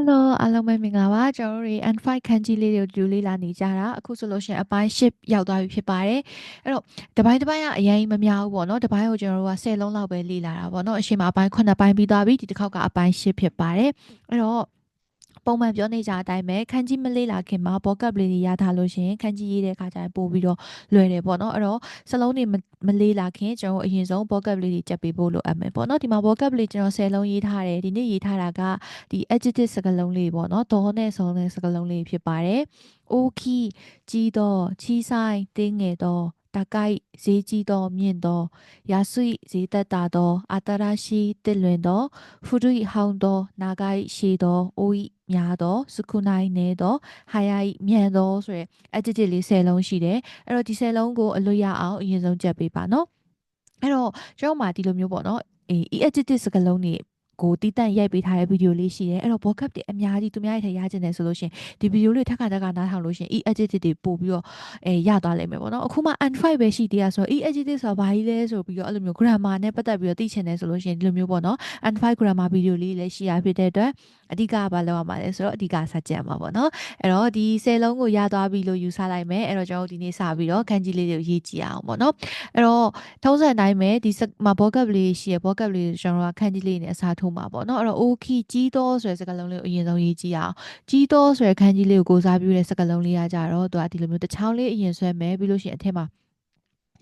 Hello အားလုံးပဲမင်္ဂလာပါကျွန်တော်တို့တွေ N5 ခန်းကြီးလေးတွေကိုဒီလိုလေးလာနေကြတာအခုဆိုလို့ရှိရင်အပိုင်း10ရောက်သွားပြီဖြစ်ပါတယ်အဲ့တော့တပိုင်းတပိုင်းကအရင်မများဘူးပေါ့နော်တပိုင်းကိုကျွန်တော်တို့က10လုံးလောက်ပဲလေ့လာတာပေါ့နော်အရှိမအပိုင်း9ပိုင်းပြီးသွားပြီဒီတစ်ခေါက်ကအပိုင်း10ဖြစ်ပါတယ်အဲ့တော့ ပုံမှန်ပြောနေကြအတိုင်းပဲခန်းကြီးမလေးလာခင်မှာဘောကပ်လေးတွေရထားလို့ရှင်ခန်းကြီးရေးတဲ့ခါကျရင်ပို့ပြီးတော့လွယ်တယ်ပေါ့နော်အဲ့တော့စလုံးတွေမလေးလာခင်ကျွန်တော်အရင်ဆုံးဘောကပ်လေးတွေချက်ပေးဖို့လိုအပ်မယ်ပေါ့နော်ဒီမှာဘောကပ်လေးကျွန်တော်10လုံးရေးထားတယ်ဒီနေ့ရေးထားတာကဒီ adjective စကားလုံးလေးပေါ့နော်ဒေါ်နဲ့ဆုံးတဲ့စကားလုံးလေးဖြစ်ပါတယ်။ okay ကြီးတော့ချီးဆိုင်တင်းငယ်တော့တကိုက်ဈေးကြီးသောမြင့်သောရာဆွိဈေးသက်တာသောအာတရရှိတစ်လွင်သောဖူရိဟောင်းသောနာဂိုက်ရှိသောအိုဤ များသောစခုနိုင်နေသောဟာယာဤမြန်သောဆိုရယ် adjective လေး10လုံးရှိတယ်အဲ့တော့ဒီ10လုံးကိုအလို့ရအောင်အရင်ဆုံးကြက်ပေးပါနော်အဲ့တော့ကျွန်တော်မှဒီလိုမျိုးပေါ့နော်အေး adjective စကားလုံးတွေ ကိုတီးတန့်ရိုက်ပေးထားတဲ့ဗီဒီယိုလေးရှိတယ်အဲ့တော့ vocab တွေအများကြီးသူများရဲ့ထည့်ရခြင်းတယ်ဆိုလို့ရှင်ဒီဗီဒီယိုလေးထပ်ခါတက်ကနားထောင်လို့ရှင် e adjective တွေပို့ပြီးတော့အဲရသွားလိမ့်မယ်ပေါ့နော်အခုမှ n5 ပဲရှိသေးရဆိုတော့ e adjective ဆိုတာဘာကြီးလဲဆိုပြီးတော့အဲ့လိုမျိုး grammar နဲ့ပတ်သက်ပြီးတော့သိချင်တယ်ဆိုလို့ရှင်ဒီလိုမျိုးပေါ့နော် n5 grammar ဗီဒီယိုလေးလည်းရှိရဖြစ်တဲ့အတွက်အဓိကဘာလုပ်ရမှာလဲဆိုတော့အဓိကစကြက်မှာပေါ့နော်အဲ့တော့ဒီ10လုံးကိုရသွားပြီလို့ယူဆလိုက်မယ်အဲ့တော့ကျွန်တော်တို့ဒီနေ့စပြီးတော့ခန်းကြီးလေးတွေကိုရေးကြည့်အောင်ပေါ့နော်အဲ့တော့ထုံးစံတိုင်းပဲဒီမှာ vocab လေးရှိရ vocab လေးကျွန်တော်တို့ခန်းကြီးလေးနဲ့အစားထိုးမှာပေါ့နော်အဲ့တော့ okay ကြီးသောဆိုတဲ့စကားလုံးလေးကိုအရင်ဆုံးရေးကြည့်အောင်ကြီးသောဆိုတဲ့ခန်းကြီးလေးကိုကိုစားပြုတဲ့စကားလုံးလေးကကြတော့သူကဒီလိုမျိုးတစ်ချောင်းလေးအရင်ဆွဲမယ်ပြီးလို့ရှိရင်အထက်မှာ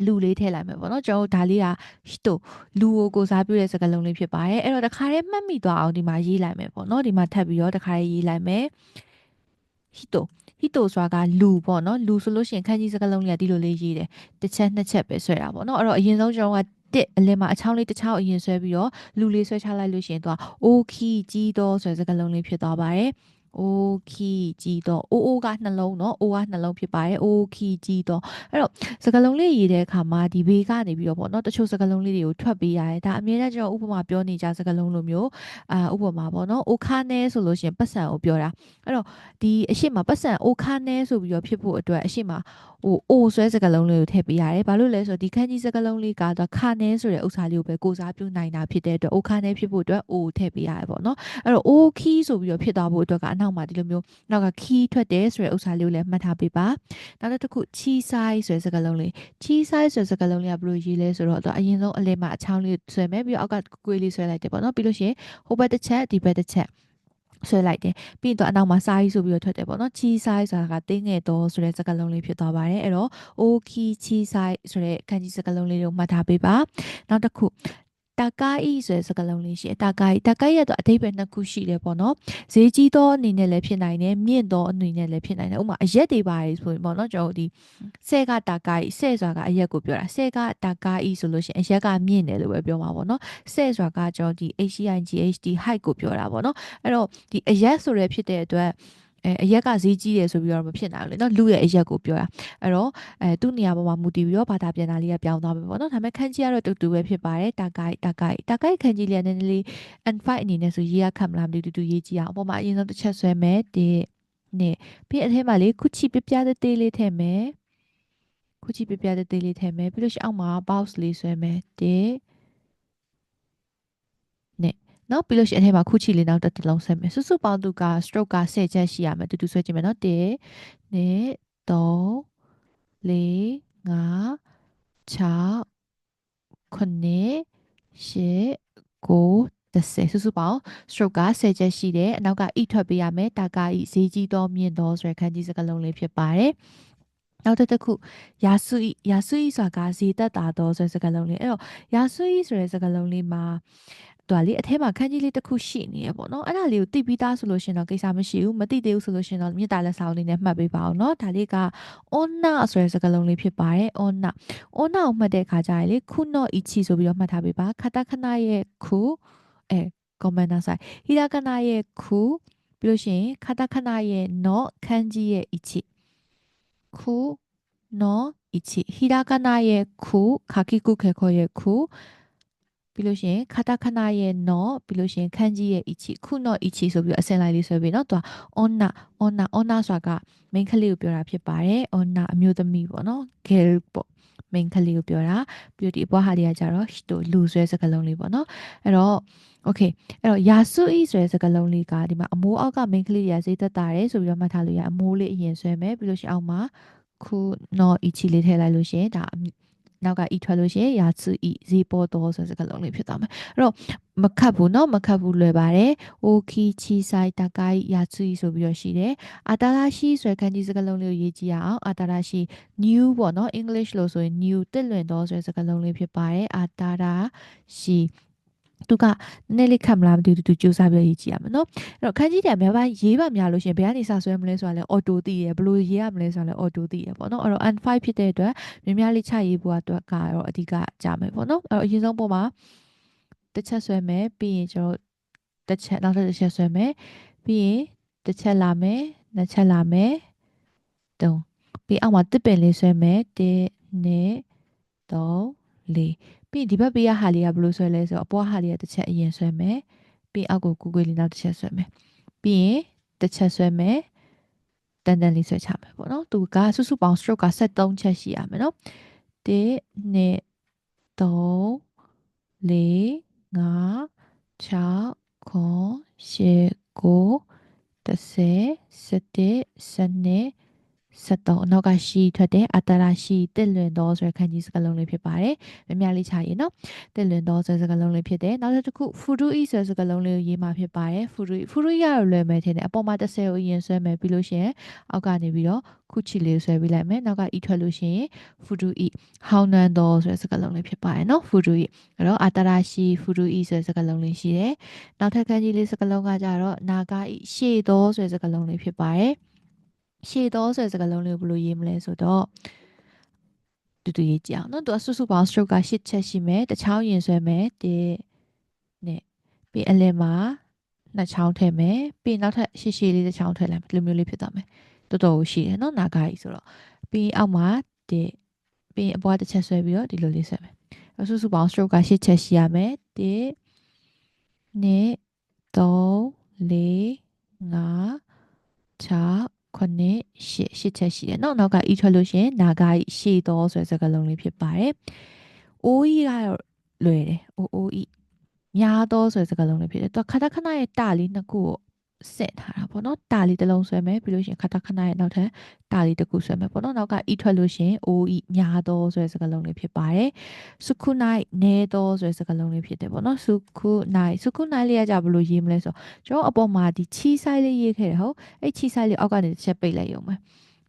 လူလေးထည့်လိုက်မယ်ပေါ့နော်ကျွန်တော်တို့ဒါလေးကဟီတိုလူကိုကိုစားပြုတဲ့စကားလုံးလေးဖြစ်ပါတယ်အဲ့တော့တခါတည်းမှတ်မိသွားအောင်ဒီမှာရေးလိုက်မယ်ပေါ့နော်ဒီမှာထပ်ပြီးတော့တခါတည်းရေးလိုက်မယ်ဟီတိုဟီတိုဆိုတာကလူပေါ့နော်လူဆိုလို့ရှိရင်ခန်းကြီးစကားလုံးလေးကဒီလိုလေးရေးတယ်တစ်ချက်နှစ်ချက်ပဲဆွဲတာပေါ့နော်အဲ့တော့အရင်ဆုံးကျွန်တော်က တစ်အလင်းမှာအချောင်းလေးတစ်ချောင်းအရင်ဆွဲပြီးတော့လူလေးဆွဲချလိုက်လို့ရှိရင်သူကအိုခီကြီးတော့ ဆိုတဲ့စကားလုံးလေးဖြစ်သွားပါတယ်။ အိုခီကြီးတော့အိုအိုကနှလုံးเนาะအိုကနှလုံးဖြစ်ပါတယ်အိုခီကြီးတော့အဲ့တော့စကားလုံးလေးရေးတဲ့အခါမှာဒီဘေးကနေပြီးတော့ပေါ့เนาะတချို့စကားလုံးလေးတွေကိုထွက်ပေးရတယ်ဒါအမြဲတမ်းကျွန်တော်ဥပမာပြောနေကြစကားလုံးလိုမျိုးအာဥပမာပေါ့เนาะအိုခါနဲဆိုလို့ရှိရင်ပတ်စံကိုပြောတာအဲ့တော့ဒီအရှိမပတ်စံအိုခါနဲဆိုပြီးတော့ဖြစ်ဖို့အတွက်အရှိမဟိုအိုဆွဲစကားလုံးလေးကိုထည့်ပေးရတယ်။ဘာလို့လဲဆိုတော့ဒီခန်းကြီးစကားလုံးလေးကတော့ခါနဲဆိုတဲ့ဥစ္စာလေးကိုပဲကိုစားပြုနိုင်တာဖြစ်တဲ့အတွက်အိုခါနဲဖြစ်ဖို့အတွက်အိုထည့်ပေးရတယ်ပေါ့နော်။အဲ့တော့အိုခီးဆိုပြီးတော့ဖြစ်သွားဖို့အတွက်ကအ ာက်နောက်မှာဒီလိုမျိုးနောက်ကခီးထွက်တယ်ဆိုတဲ့ဥစ္စာလေးကိုလည်းမှတ်ထားပေးပါ။နောက်တစ်ခုချီဆိုင်ဆိုတဲ့စကားလုံးလေးချီဆိုင်ဆိုတဲ့စကားလုံးလေးကဘယ်လိုရေးလဲဆိုတော့အရင်ဆုံးအလဲမှာအချောင်းလေးဆွဲမယ်ပြီးတော့အောက်ကကွေးလေးဆွဲလိုက်တယ်ပေါ့နော်ပြီးလို့ရှိရင်ဟိုဘက်တစ်ချက်ဒီဘက်တစ်ချက်ဆွဲလိုက်တယ်ပြီးတော့အနောက်မှာစာရေးဆိုပြီးတော့ထွက်တယ်ပေါ့နော်ချီဆိုင်ဆိုတာကတင်းငယ်တော့ဆိုတဲ့စကားလုံးလေးဖြစ်သွားပါတယ်အဲ့တော့ okay ချီဆိုင်ဆိုတဲ့ခန်းကြီးစကားလုံးလေးကိုမှတ်ထားပေးပါနောက်တစ်ခု တကိုင်းဆိုတဲ့စကားလုံးလေးရှိတကိုင်းတကိုင်းရဲ့တော့အဓိပ္ပာယ်နှစ်ခုရှိတယ်ပေါ့နော်ဈေးကြီးသောအနေနဲ့လည်းဖြစ်နိုင်တယ်မြင့်သောအနေနဲ့လည်းဖြစ်နိုင်တယ်ဥပမာအရက်တွေပါဆိုရင်ပေါ့နော်ကျွန်တော်တို့ဒီဆဲကတကိုင်းဆဲဆိုတာကအရက်ကိုပြောတာဆဲကတကိုင်းဆိုလို့ရှိရင်အရက်ကမြင့်တယ်လို့ပဲပြောမှာပေါ့နော်ဆဲဆိုတာကကျွန်တော်ဒီ HIGHD height ကိုပြောတာပေါ့နော်အဲ့တော့ဒီအရက်ဆိုရဖြစ်တဲ့အတွက် အဲအရက်ကဈေးကြီးတယ်ဆိုပြီးတော့မဖြစ်နိုင်ဘူးလေနော်လူရဲ့အရက်ကိုပြောတာအဲ့တော့အဲသူ့နေရာပေါ်မှာမူတည်ပြီးတော့ဘာသာပြန်တာလေးကပြောင်းသွားပြီပေါ့နော်ဒါပေမဲ့ခန်းကြီးကတော့တူတူပဲဖြစ်ပါတယ်တာကိုက်တာကိုက်တာကိုက်ခန်းကြီးလေးကနည်းနည်းလေး N5 အနေနဲ့ဆိုရေးရခတ်မလားမသိတူတူရေးကြည့်အောင်အပေါ်မှာအရင်ဆုံးတစ်ချက်ဆွဲမယ်ဒီနှစ်ပြီးအထဲမှာလေးခုချီပြပြသေးသေးလေးထည့်မယ်ခုချီပြပြသေးသေးလေးထည့်မယ်ပြီးလို့ရှိအောင်အောက်မှာ box လေးဆွဲမယ်ဒီ နှစ်နော်ပြီးလို့ရှိရင်အထဲမှာခုချီလေးနောက်တစ်လုံးဆက်မယ်စုစုပေါင်းသူက stroke က10ချက်ရှိရမယ်တူတူဆွဲကြည့်မယ်နော်1 2 3 4 5 6 9 10 9 10စုစုပေါင်း stroke က10ချက်ရှိတယ်အနောက်က e ထွက်ပေးရမယ်တာက e ဈေးကြီးသောမြင့်သောဆိုတဲ့ခန်းကြီးစကားလုံးလေးဖြစ်ပါတယ်နောက်တစ်ခုယာစုဤယာစုဤဆိုတာကဈေးသက်တာသောဆိုတဲ့စကားလုံးလေးအဲ့တော့ယာစုဤဆိုတဲ့စကားလုံးလေးမှာ သူကလေအထဲမှာခန်းကြီးလေးတစ်ခုရှိနေရပေါ့နော်အဲ့ဒါလေးကိုသိပြီးသားဆိုလို့ရှင်တော့ကိစ္စမရှိဘူးမသိသေးဘူးဆိုလို့ရှင်တော့မြေတားလက်ဆောင်လေးနဲ့မှတ်ပေးပါအောင်နော်ဒါလေးက onna ဆိုတဲ့စကားလုံးလေးဖြစ်ပါတယ် onna onna ကိုမှတ်တဲ့အခါကျရင်လေခုနော့ ichi ဆိုပြီးတော့မှတ်ထားပေးပါခတခဏရဲ့ခုအဲ comment なさいひらがなရဲ့ခုပြီးလို့ရှိရင်ခတခဏရဲ့ no ခန်းကြီးရဲ့ ichi ခု no ichi ひらがなရဲ့ခုခါကိကုခေခောရဲ့ခု ပြီးလို့ရှိရင်ခါတာခနာရဲ့နော်ပြီးလို့ရှိရင်ခန်းကြီးရဲ့ ichi ခုနော် ichi ဆိုပြီးတော့အစင်လိုက်လေးဆွဲပြီးနော်သူက onna onna onna ဆိုတာက main ကလေးကိုပြောတာဖြစ်ပါတယ် onna အမျိုးသမီးပေါ့နော် girl ပေါ့ main ကလေးကိုပြောတာပြီးတော့ဒီအပွားဟာလေးကကြတော့ hito လူဆွဲစကားလုံးလေးပေါ့နော်အဲ့တော့ okay အဲ့တော့ yasui ဆိုတဲ့စကားလုံးလေးကဒီမှာအမိုးအောက်က main ကလေးရာဈေးသက်တာတယ်ဆိုပြီးတော့မှတ်ထားလို့ရအမိုးလေးအရင်ဆွဲမယ်ပြီးလို့ရှိရင်အောက်မှာခုနော် ichi လေးထည့်လိုက်လို့ရှိရင်ဒါ နောက်က e ထွက်လို့ရှိရင်ရာစု e ဈေးပေါ်တော့ဆိုတဲ့စကားလုံးလေးဖြစ်သွားမယ်အဲ့တော့မခတ်ဘူးเนาะမခတ်ဘူးလွယ်ပါတယ်အိုခီချီဆိုင်တကိုင်းရာစု e ဆိုပြီးတော့ရှိတယ်အာတာရာရှိဆိုတဲ့ခန်းကြီးစကားလုံးလေးကိုရေးကြည့်ရအောင်အာတာရာရှိ new ပေါ့เนาะ English လို့ဆိုရင် new တက်လွင်တော့ဆိုတဲ့စကားလုံးလေးဖြစ်ပါတယ်အာတာရာရှိ သူကနည်းနည်းလေးခတ်မလားမသိဘူးသူစူးစမ်းပြီးရေးကြည့်ရမယ်နော်အဲ့တော့ခန်းကြီးတံများပါရေးပါများလို့ရှင်ဘယ်ကနေစဆွဲမလဲဆိုတာလဲအော်တိုသိရဘလို့ရေးရမလဲဆိုတာလဲအော်တိုသိရပေါ့နော်အဲ့တော့ N5 ဖြစ်တဲ့အတွက်များများလေးချရေးဖို့အတွက်ကတော့အဓိကကြမယ်ပေါ့နော်အဲ့တော့အရင်ဆုံးပုံမှာတစ်ချက်ဆွဲမယ်ပြီးရင်ကျွန်တော်တစ်ချက်နောက်ထပ်တစ်ချက်ဆွဲမယ်ပြီးရင်တစ်ချက်လာမယ်နှစ်ချက်လာမယ်သုံးပြီးအောက်မှာတစ်ပင်လေးဆွဲမယ်1 2 3 4 ပြီးဒီဘက်ပေးရဟာလေးကဘယ်လိုဆွဲလဲဆိုတော့အပေါ်ဟာလေးကတစ်ချက်အရင်ဆွဲမယ်ပြီးအောက်ကိုကူကွေးလေးနောက်တစ်ချက်ဆွဲမယ်ပြီးရင်တစ်ချက်ဆွဲမယ်တန်တန်လေးဆွဲချမယ်ပေါ့နော်သူကစုစုပေါင်း stroke က73ချက်ရှိရမယ်နော်1 2 3 4 5 6 9 10 9 10 11 12 73အနောက်ကရှိထွက်တဲ့အတ္တရာရှိတစ်လွင်သောဆိုတဲ့ခန်းကြီးစကားလုံးလေးဖြစ်ပါတယ်။မြများလေးချရင်နော်။တစ်လွင်သောဆိုတဲ့စကားလုံးလေးဖြစ်တယ်။နောက်တစ်ခုဖူရူအီဆိုတဲ့စကားလုံးလေးကိုရေးမှာဖြစ်ပါတယ်။ဖူရူဖူရူရရလွယ်မယ်ထင်တယ်။အပေါ်မှာ30ကိုအရင်ဆွဲမယ်ပြီးလို့ရှိရင်အောက်ကနေပြီးတော့ခုချီလေးဆွဲပြီးလိုက်မယ်။နောက်ကအီထွက်လို့ရှိရင်ဖူရူအီဟောင်းနှံသောဆိုတဲ့စကားလုံးလေးဖြစ်ပါတယ်နော်။ဖူရူအီအဲ့တော့အတ္တရာရှိဖူရူအီဆိုတဲ့စကားလုံးလေးရှိတယ်။နောက်ထပ်ခန်းကြီးလေးစကားလုံးကကြတော့နာဂအီရှေသောဆိုတဲ့စကားလုံးလေးဖြစ်ပါတယ်။ ရှည်သောဆိုတဲ့စကားလုံးလေးကိုဘယ်လိုရေးမလဲဆိုတော့တူတူရေးကြအောင်နော်သူကစုစုပေါင်း stroke က8ချက်ရှိမယ်တစ်ချောင်းရင်ဆွဲမယ်1နဲ့ပြီးအလယ်မှာနှစ်ချောင်းထည့်မယ်ပြီးနောက်ထပ်ရှည်ရှည်လေးတစ်ချောင်းထည့်လိုက်မယ်ဒီလိုမျိုးလေးဖြစ်သွားမယ်တော်တော်ရှိတယ်နော်နာဂါကြီးဆိုတော့ပြီးအောက်မှာ1ပြီးအပေါ်တစ်ချက်ဆွဲပြီးတော့ဒီလိုလေးဆွဲမယ်စုစုပေါင်း stroke က8ချက်ရှိရမယ်1 2 3 4 5 6 ခုနှစ်ရှစ်ရှစ်ချက်ရှိတယ်နော်နောက်က e ထွက်လို့ရှင်နာဂါရှေ့တော်ဆိုတဲ့စကားလုံးလေးဖြစ်ပါတယ်။ OE ကတော့လွယ်တယ် OOE များသောဆိုတဲ့စကားလုံးလေးဖြစ်တယ်။သူခဏခဏရဲ့တာလေးနှစ်ခုကို ဆက်ထားတာပေါ့နော်တာလီတစ်လုံးဆွဲမယ်ပြီးလို့ရှိရင်ခတခဏရဲ့နောက်ထပ်တာလီတစ်ခုဆွဲမယ်ပေါ့နော်နောက်က e ထွက်လို့ရှိရင် o e များသောဆိုတဲ့စကားလုံးလေးဖြစ်ပါတယ်စုခုနိုင်နဲသောဆိုတဲ့စကားလုံးလေးဖြစ်တယ်ပေါ့နော်စုခုနိုင်စုခုနိုင်လေးကကြဘယ်လိုရေးမလဲဆိုတော့ကျွန်တော်အပေါ်မှာဒီချီဆိုင်လေးရေးခဲ့တယ်ဟုတ်အဲ့ချီဆိုင်လေးအောက်ကနေတစ်ချက်ပိတ်လိုက်ရုံပဲ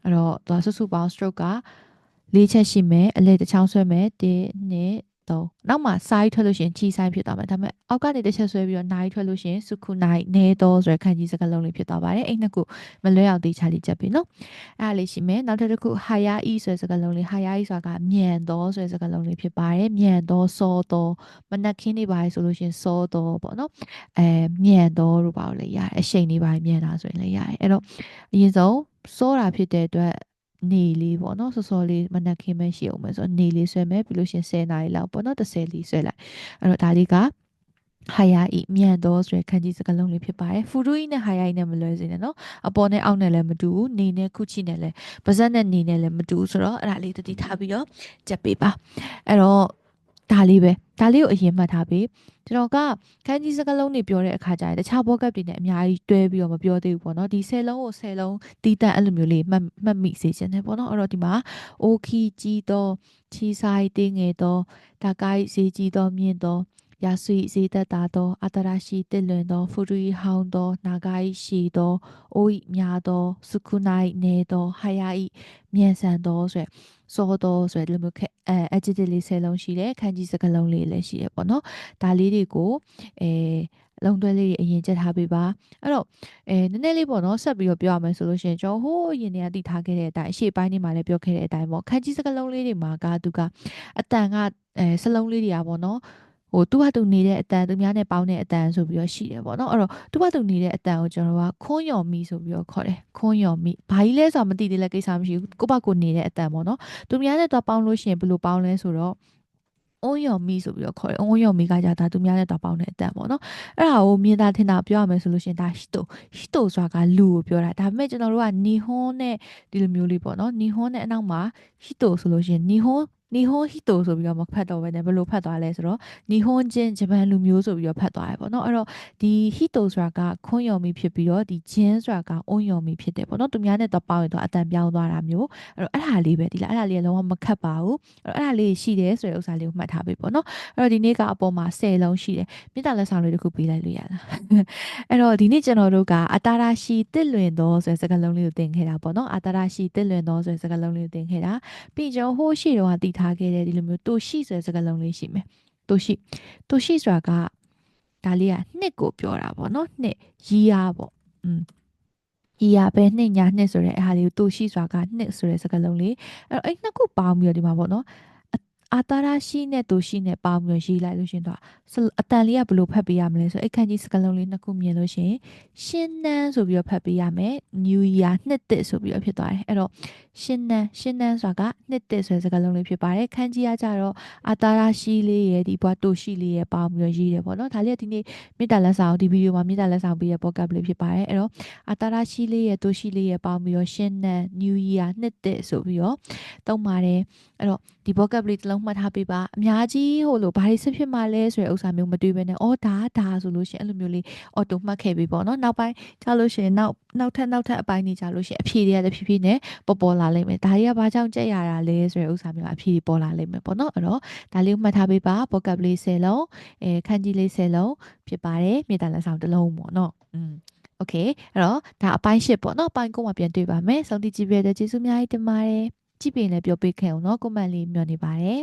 အဲ့တော့သူကစုစုပေါင်း stroke က၄ချက်ရှိမယ်အလဲတစ်ချောင်းဆွဲမယ်1 2 3နောက်မှာစာရေးထွက်လို့ရှိရင်ချီဆိုင်ဖြစ်သွားမယ်ဒါပေမဲ့အောက်ကနေတစ်ချက်ဆွဲပြီးတော့နိုင်ထွက်လို့ရှိရင်စုခုနိုင်နေတော့ဆိုရယ်ခန်းကြီးစကားလုံးလေးဖြစ်သွားပါတယ်အဲ့နှစ်ခုမလွဲအောင်တေချာလေးချက်ပြီနော်အဲ့ဒါလေးရှိမယ်နောက်တစ်ခု higher e ဆိုရယ်စကားလုံးလေး higher e ဆိုတာကမြန်တော့ဆိုရယ်စကားလုံးလေးဖြစ်ပါတယ်မြန်တော့စောတော့မနက်ခင်းနေပါလေဆိုလို့ရှိရင်စောတော့ပေါ့နော်အဲမြန်တော့လို့ပါလို့လည်းရတယ်အရှိန်နေပါမြန်တာဆိုရင်လည်းရတယ်အဲ့တော့အရင်ဆုံးစောတာဖြစ်တဲ့အတွက် နေလေးပေါ့နော်စောစောလေးမနက်ခင်းပဲရှိအောင်မယ်ဆိုတော့နေလေးဆွဲမယ်ပြီးလို့ရှင်10နာရီလောက်ပေါ့နော်30လေးဆွဲလိုက်အဲ့တော့ဒါလေးကဟာယာဤမြန်တော့ဆိုရယ်ခန်းကြီးစကလုံးလေးဖြစ်ပါတယ်ဖူရူဤနဲ့ဟာယာဤနဲ့မလွဲစေနဲ့နော်အပေါ်နဲ့အောက်နဲ့လည်းမတူဘူးနေနဲ့ခုချိနဲ့လည်းပါဇက်နဲ့နေနဲ့လည်းမတူဘူးဆိုတော့အဲ့ဒါလေးတတိထားပြီးတော့ကြက်ပေးပါအဲ့တော့ ဒါလေးပဲဒါလေးကိုအရင်မှတ်ထားပြီးကျွန်တော်ကခန်းကြီးစကလုံးတွေပြောတဲ့အခါကျရင်တခြားဘောကပ်တွေနဲ့အများကြီးတွဲပြီးတော့မပြောသေးဘူးပေါ့နော်ဒီ10လုံးကို10လုံးတီးတန့်အဲ့လိုမျိုးလေးမှတ်မှတ်မိစေချင်တယ်ပေါ့နော်အဲ့တော့ဒီမှာအိုခီကြီးတော့ချီဆိုင်တင်းငယ်တော့ဒါကိုက်ဈေးကြီးတော့မြင့်တော့ ရာဆွေဈေးသက်တာသောအတရာရှိတစ်လွင်သောဖူရီဟောင်းသောနာဂိုင်းရှိသောအိုဤများသောစုခုနိုင်နေသောဟာယာဤမြန်ဆန်သောဆိုရယ်စောသောဆိုရယ်ဒီလိုမျိုးအဲ adjective လေး10လုံးရှိတယ်ခန်းကြီးစကားလုံးလေးလည်းရှိတယ်ပေါ့နော်ဒါလေးတွေကိုအဲလုံးတွဲလေးတွေအရင်ချက်ထားပေးပါအဲ့တော့အဲနည်းနည်းလေးပေါ့နော်ဆက်ပြီးတော့ပြောရမယ်ဆိုလို့ရှိရင်ကျွန်တော်ဟိုးအရင်တည်းကတည်ထားခဲ့တဲ့အတိုင်းအရှေ့ပိုင်းနေမှာလည်းပြောခဲ့တဲ့အတိုင်းပေါ့ခန်းကြီးစကားလုံးလေးတွေမှာကသူကအတန်ကအဲစလုံးလေးတွေကပေါ့နော် ဟိုသူ့ဟာသူနေတဲ့အတန်သူများနဲ့ပေါင်းတဲ့အတန်ဆိုပြီးတော့ရှိတယ်ပေါ့နော်အဲ့တော့သူ့ဟာသူနေတဲ့အတန်ကိုကျွန်တော်ကခွန်းယော်မီဆိုပြီးတော့ခေါ်တယ်ခွန်းယော်မီဘာကြီးလဲဆိုတာမသိသေးလဲကိစ္စမရှိဘူးကိုယ့်ဘက်ကိုနေတဲ့အတန်ပေါ့နော်သူများနဲ့တော့ပေါင်းလို့ရှိရင်ဘယ်လိုပေါင်းလဲဆိုတော့အုံးယော်မီဆိုပြီးတော့ခေါ်တယ်အုံးယော်မီကကြတာသူများနဲ့တော့ပေါင်းတဲ့အတန်ပေါ့နော်အဲ့ဒါကိုမြင်တာထင်တာပြောရမယ်ဆိုလို့ရှိရင်ဒါဟီတိုဟီတိုဆိုတာကလူကိုပြောတာဒါပေမဲ့ကျွန်တော်တို့ကနီဟွန်းနဲ့ဒီလိုမျိုးလေးပေါ့နော်နီဟွန်းနဲ့အနောက်မှာဟီတိုဆိုလို့ရှိရင်နီဟွန်း နီဟွန်ဟီတိုဆိုပြီးတော့မဖတ်တော့ဘဲနဲ့ဘယ်လိုဖတ်သွားလဲဆိုတော့နီဟွန်ဂျင်ဂျပန်လူမျိုးဆိုပြီးတော့ဖတ်သွားတယ်ပေါ့နော်အဲ့တော့ဒီဟီတိုဆိုတာကခွန်းယုံမီဖြစ်ပြီးတော့ဒီဂျင်ဆိုတာကအုံယုံမီဖြစ်တယ်ပေါ့နော်သူများနဲ့တော့ပေါင်းရင်တော့အတန်ပြောင်းသွားတာမျိုးအဲ့တော့အဲ့ဒါလေးပဲဒီလားအဲ့ဒါလေးကလုံးဝမခတ်ပါဘူးအဲ့တော့အဲ့ဒါလေးရှိတယ်ဆိုတဲ့ဥစ္စာလေးကိုမှတ်ထားပေးပေါ့နော်အဲ့တော့ဒီနေ့ကအပေါ်မှာ10လုံးရှိတယ်မြေတားလက်ဆောင်လေးတစ်ခုပေးလိုက်လို့ရလားအဲ့တော့ဒီနေ့ကျွန်တော်တို့ကအတာရာရှိတစ်လွင်သောဆိုတဲ့စကားလုံးလေးကိုသင်ခဲ့တာပေါ့နော်အတာရာရှိတစ်လွင်သောဆိုတဲ့စကားလုံးလေးကိုသင်ခဲ့တာပြီးကျွန်တော်ဟိုးရှိတော့တည်ထားခဲ့တဲ့ဒီလိုမျိုးတူရှိဆိုတဲ့စကားလုံးလေးရှိမယ်တူရှိတူရှိဆိုတာကဒါလေးကနှစ်ကိုပြောတာပေါ့နော်နှစ်ရီးအားပေါ့อืมရီးအားပဲနှစ်ညာနှစ်ဆိုတဲ့အဲ့ဟာလေးကိုတူရှိဆိုတာကနှစ်ဆိုတဲ့စကားလုံးလေးအဲ့တော့အဲ့နှစ်ခုပေါင်းပြီးတော့ဒီမှာပေါ့နော် အာတာရာရှိနဲ့တူရှိနဲ့ပေါင်းပြီးရေးလိုက်လို့ရှင်တော့အတန်လေးကဘယ်လိုဖတ်ပေးရမလဲဆိုအခန်းကြီးစကားလုံးလေးနှစ်ခုမြင်လို့ရှင်ရှင်းနှန်းဆိုပြီးတော့ဖတ်ပေးရမယ် New Year နှစ်သစ်ဆိုပြီးတော့ဖြစ်သွားတယ်အဲ့တော့ရှင်းနှန်းရှင်းနှန်းဆိုတာကနှစ်သစ်ဆိုတဲ့စကားလုံးလေးဖြစ်ပါတယ်ခန်းကြီးကကြတော့အာတာရာရှိလေးရဲ့ဒီဘွားတူရှိလေးရဲ့ပေါင်းပြီးတော့ရေးတယ်ပေါ့နော်ဒါလေးကဒီနေ့မေတ္တာလက်ဆောင်ဒီဗီဒီယိုမှာမေတ္တာလက်ဆောင်ပေးရဲ့ podcast လေးဖြစ်ပါတယ်အဲ့တော့အာတာရာရှိလေးရဲ့တူရှိလေးရဲ့ပေါင်းပြီးတော့ရှင်းနှန်း New Year နှစ်သစ်ဆိုပြီးတော့သုံးပါတယ်အဲ့တော့ဒီ vocab လေးတစ်လုံးမှတ်ထားပေးပါအများကြီးဟိုလိုဘာတွေဆက်ဖြစ်မှလဲဆိုတဲ့ဥစ္စာမျိုးမတွေးဘဲနဲ့အော်ဒါဒါဆိုလို့ရှိရင်အဲ့လိုမျိုးလေးအော်တိုမှတ်ခဲ့ပြီပေါ့နော်နောက်ပိုင်းကြာလို့ရှိရင်နောက်နောက်ထပ်နောက်ထပ်အပိုင်းတွေကြာလို့ရှိရင်အဖြေတွေကတဖြည်းဖြည်းနဲ့ပေါ်ပေါ်လာလိမ့်မယ်ဒါတွေကဘာကြောင့်ကြက်ရတာလဲဆိုတဲ့ဥစ္စာမျိုးအဖြေတွေပေါ်လာလိမ့်မယ်ပေါ့နော်အဲ့တော့ဒါလေးကိုမှတ်ထားပေးပါ vocab လေး10လုံးအဲခန်းကြီးလေး10လုံးဖြစ်ပါတယ်မြေတားလက်ဆောင်တစ်လုံးပေါ့နော်อืมโอเคအဲ့တော့ဒါအပိုင်း၈ပေါ့နော်အပိုင်း9မှာပြန်တွေ့ပါမယ်စောင့်ကြည့်ကြည့်ပေးတဲ့ကျေးဇူးအများကြီးတင်ပါတယ်ကြည့်ပြင်လည်းပြောပေးခဲ့အောင်နော်ကွန်မန့်လေးမျှော်နေပါတယ်